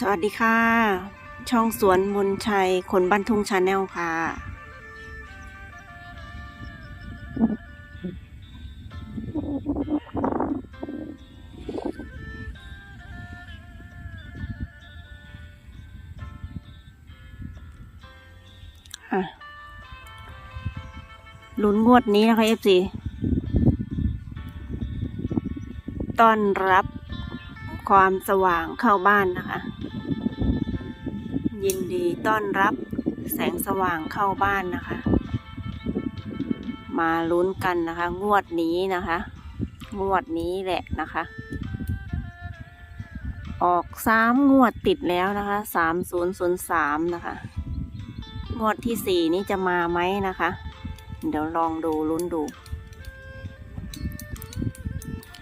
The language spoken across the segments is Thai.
สวัสดีค่ะ ช่องสวนมนชัย คนบ้านทุงชาแนลค่ะ ลุ้นงวดนี้นะคะ FC ต้อนรับความสว่างเข้าบ้านนะคะ ยินดีต้อนรับแสงสว่างเข้าบ้านนะคะ มาลุ้นกันนะคะ งวดนี้นะคะ งวดนี้แหละนะคะ ออกสามงวดติดแล้วนะคะสามศูนย์ศูนย์สามนะคะ งวดที่สี่นี้จะมาไหมนะคะ เดี๋ยวลองดูลุ้นดู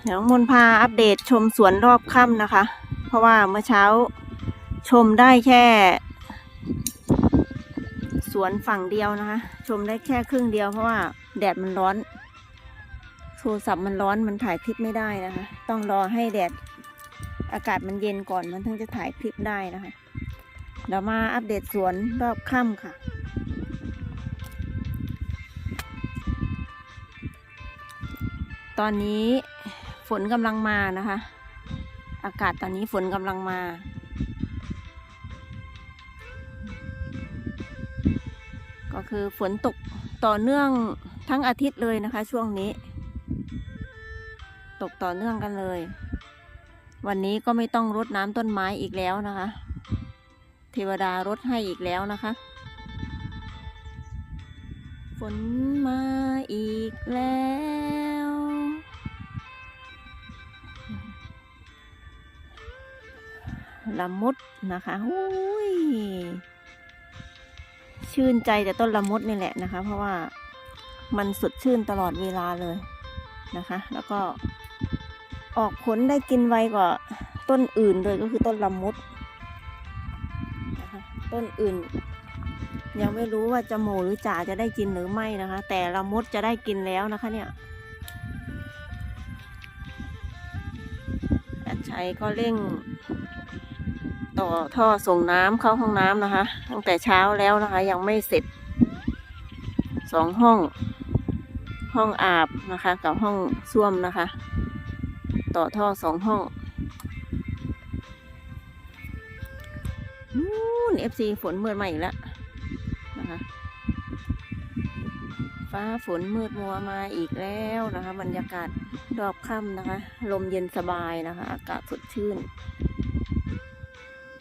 เดี๋ยวมนพาอัปเดตชมสวนรอบค่ำนะคะ เพราะว่าเมื่อเช้าชมได้แค่ วนฝั่งเดียวนะคะ ชมได้แค่ครึ่งเดียวเพราะว่าแดดมันร้อน โทรศัพท์มันร้อนมันถ่ายคลิปไม่ได้นะคะ ต้องรอให้แดดอากาศมันเย็นก่อนมันถึงจะถ่ายคลิปได้นะคะเดี๋ยวมาอัปเดตสวนรอบค่ำค่ะ ตอนนี้ฝนกำลังมานะคะ อากาศตอนนี้ฝนกำลังมา ก็คือฝนตกต่อเนื่องทั้งอาทิตย์เลยนะคะ ช่วงนี้ ตกต่อเนื่องกันเลย วันนี้ก็ไม่ต้องรดน้ำต้นไม้อีกแล้วนะคะ เทวดารดให้อีกแล้วนะคะ ฝนมาอีกแล้วละมุดนะคะอุ้ย ชื่นใจแต่ต้นละมุดนี่แหละนะคะ เพราะว่ามันสดชื่นตลอดเวลาเลยนะคะ แล้วก็ออกผลได้กินไวกว่าต้นอื่นเลยก็คือต้นละมุดนะคะต้นอื่น ยังไม่รู้ว่าจะโมหรือจ่าจะได้กินหรือไม่นะคะ แต่ละมุดจะได้กินแล้วนะคะเนี่ยอาชัยก็เร่ง ต่อท่อส่งน้ำเข้าห้องน้ำนะคะ ตั้งแต่เช้าแล้วนะคะ ยังไม่เสร็จสองห้อง ห้องอาบนะคะ กับห้องส้วมนะคะ ต่อท่อสองห้องนู่น FC ฝนมืดมาอีกแล้วนะคะ ฟ้าฝนมืดมัวมาอีกแล้วนะคะ บรรยากาศรอบค่ำนะคะ ลมเย็นสบายนะคะ อากาศสดชื่น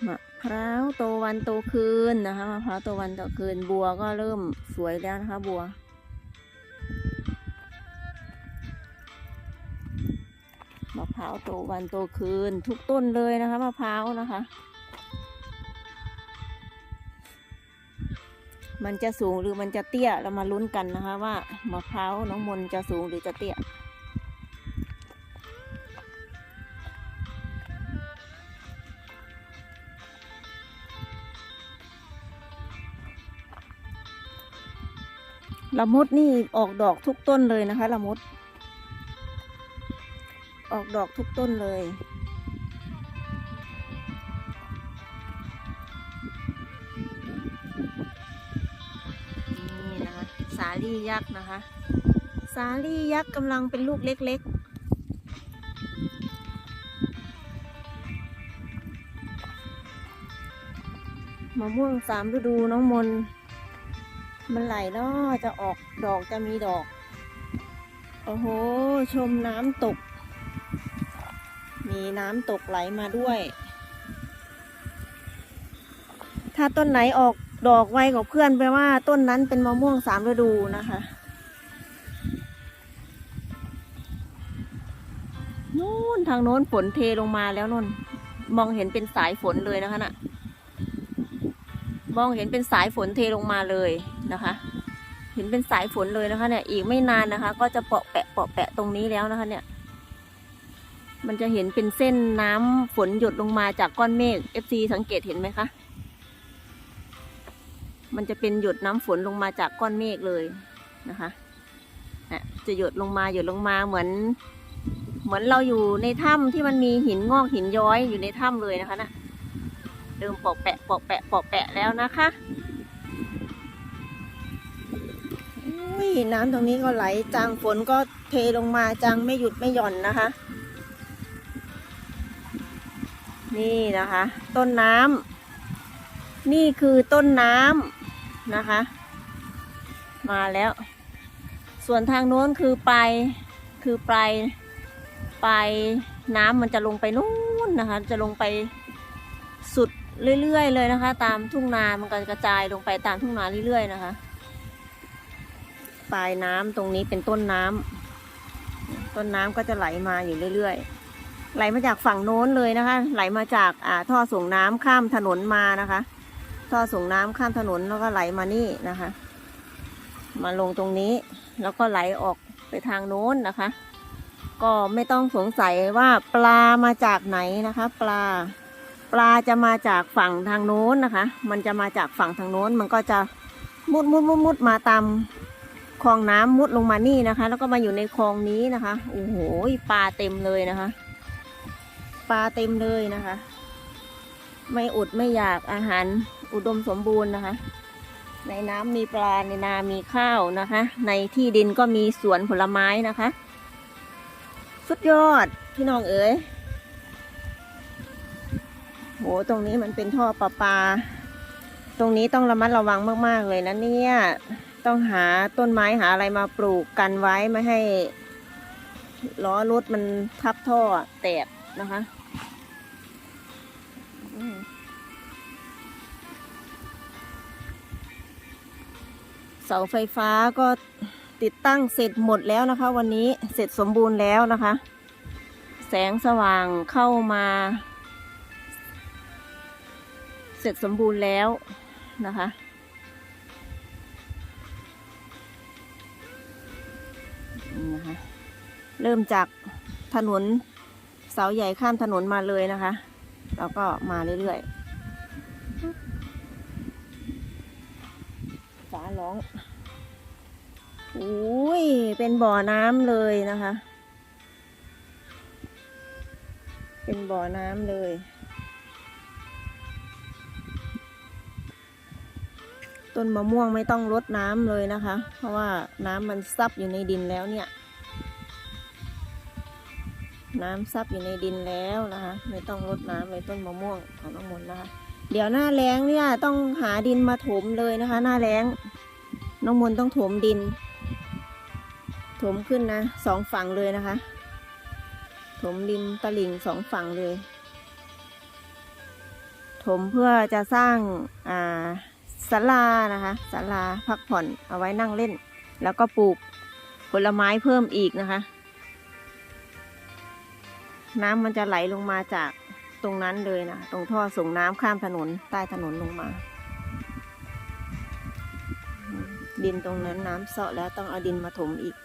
มะพร้าวโตวันโตคืนนะคะมะพร้าวโตวันโตคืนบัวก็เริ่มสวยแล้วนะคะบัว มะพร้าวโตวันโตคืน ทุกต้นเลยนะคะมะพร้าวนะคะ มันจะสูงหรือมันจะเตี้ยเรามาลุ้นกันนะคะ ว่ามะพร้าวน้องมนจะสูงหรือจะเตี้ย ละมุดนี่ออกดอกทุกต้นเลยนะคะละมุด ออกดอกทุกต้นเลย นี่นะคะ สาลี่ยักษ์นะคะ สาลี่ยักษ์กำลังเป็นลูกเล็กๆมะม่วงสามฤดูน้องมน มันไหลแล้วจะออกดอกจะมีดอก โอ้โห ชมน้ำตก มีน้ำตกไหลมาด้วย ถ้าต้นไหนออกดอกไวกว่าเพื่อนแปลว่าต้นนั้นเป็นมะม่วงสามฤดูนะคะนู่นทางโน้นฝนเทลงมาแล้วนนมองเห็นเป็นสายฝนเลยนะคะน่ะ มองเห็นเป็นสายฝนเทลงมาเลยนะคะ เห็นเป็นสายฝนเลยนะคะ เนี่ย อีกไม่นานนะคะ ก็จะเปาะแปะเปาะแปะตรงนี้แล้วนะคะ เนี่ย มันจะเห็นเป็นเส้นน้ำฝนหยดลงมาจากก้อนเมฆ FC สังเกตเห็นไหมคะมันจะเป็นหยดน้ำฝนลงมาจากก้อนเมฆเลยนะคะนะจะหยดลงมาหยดลงมาเหมือน เหมือนเราอยู่ในถ้ำที่มันมีหินงอกหินย้อยอยู่ในถ้ำเลยนะคะนะ เริ่มปอกแปะปอกแปะปอกแปะแล้วนะคะอุ้ยน้ำตรงนี้ก็ไหลจางฝนก็เทลงมาจางไม่หยุดไม่หย่อนนะคะ นี่นะคะ ต้นน้ำนี่คือต้นน้ำนะคะ มาแล้ว ส่วนทางโน้นคือปลายคือปลายปลายน้ำมันจะลงไปนู้นนะคะ จะลงไปสุด เรื่อยๆเลยนะคะ ตามทุ่งนามันก็กระจายลงไปตามทุ่งนาเรื่อยๆนะคะปลายน้ำตรงนี้เป็นต้นน้ำต้นน้ำก็จะไหลมาอยู่เรื่อยๆ ไหลมาจากฝั่งโน้นเลยนะคะ ไหลมาจากอ่าท่อส่งน้ำข้ามถนนมานะคะ ท่อส่งน้ำข้ามถนนแล้วก็ไหลมานี่นะคะ มาลงตรงนี้แล้วก็ไหลออกไปทางโน้นนะคะ ก็ไม่ต้องสงสัยว่าปลามาจากไหนนะคะ ปลา ปลาจะมาจากฝั่งทางโน้นนะคะ มันจะมาจากฝั่งทางโน้น มันก็จะมุดมุดมุดมุดมาตามคลองน้ำมุดลงมานี่นะคะ แล้วก็มาอยู่ในคลองนี้นะคะโอ้โหปลาเต็มเลยนะคะ ปลาเต็มเลยนะคะ ไม่อดไม่อยากอาหารอุดมสมบูรณ์นะคะ ในน้ำมีปลาในนา มีข้าวนะคะ ในที่ดินก็มีสวนผลไม้นะคะ สุดยอดพี่น้องเอ๋ย โหตรงนี้มันเป็นท่อประปา ตรงนี้ต้องระมัดระวังมาก ๆ เลยนะเนี่ย ต้องหาต้นไม้หาอะไรมาปลูกกันไว้ไม่ให้ล้อรถมันทับท่อแตกนะคะ เสาไฟฟ้าก็ติดตั้งเสร็จหมดแล้วนะคะ วันนี้เสร็จสมบูรณ์แล้วนะคะ แสงสว่างเข้ามา เสร็จสมบูรณ์แล้วนะคะ นะคะ เริ่มจากถนนเสาใหญ่ข้ามถนนมาเลยนะคะ แล้วก็มาเรื่อยๆ ฟ้าร้องอุ้ย เป็นบ่อน้ำเลยนะคะ เป็นบ่อน้ำเลย ต้นมะม่วงไม่ต้องรดน้ำเลยนะคะ เพราะว่าน้ำมันซับอยู่ในดินแล้วเนี่ย น้ำซับอยู่ในดินแล้วนะคะ ไม่ต้องรดน้ำเลยต้นมะม่วงของน้องมนนะคะ เดี๋ยวหน้าแล้งเนี่ยต้องหาดินมาถมเลยนะคะ หน้าแล้งน้องมนต้องถมดิน ถมขึ้นนะสองฝั่งเลยนะคะ ถมดินตลิ่งสองฝั่งเลย ถมเพื่อจะสร้างอ่า ศาลานะคะศาลาพักผ่อนเอาไว้นั่งเล่น แล้วก็ปลูกผลไม้เพิ่มอีกนะคะ น้ำมันจะไหลลงมาจากตรงนั้นเลยนะ ตรงท่อส่งน้ำข้ามถนนใต้ถนนลงมา ดินตรงนั้นน้ำเซาะแล้วต้องเอาดินมาถมอีก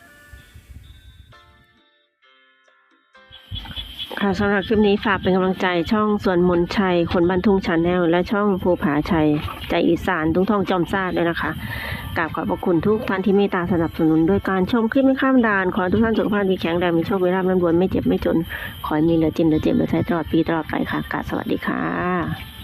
ค่ะสำหรับคลิปนี้ฝากเป็นกำลังใจช่องส่วนมนชัย คนบันทุ่งชาแนลและช่องภูผาชัย ใจอีสานทุ่งทองจอมซาดด้วยนะคะกราบขอบพระคุณทุกท่านที่เมตตาสนับสนุนด้วยการชมคลิปไม่ข้ามดาน ขอให้ทุกท่านสุขภาพดีแข็งแรงมีโชคมีลาภร่ำรวยไม่เจ็บไม่จน ขอให้มีเหลือจินเหลือเจ็บเหลือใช้ตลอดปีตลอดไปค่ะกราบสวัสดีค่ะ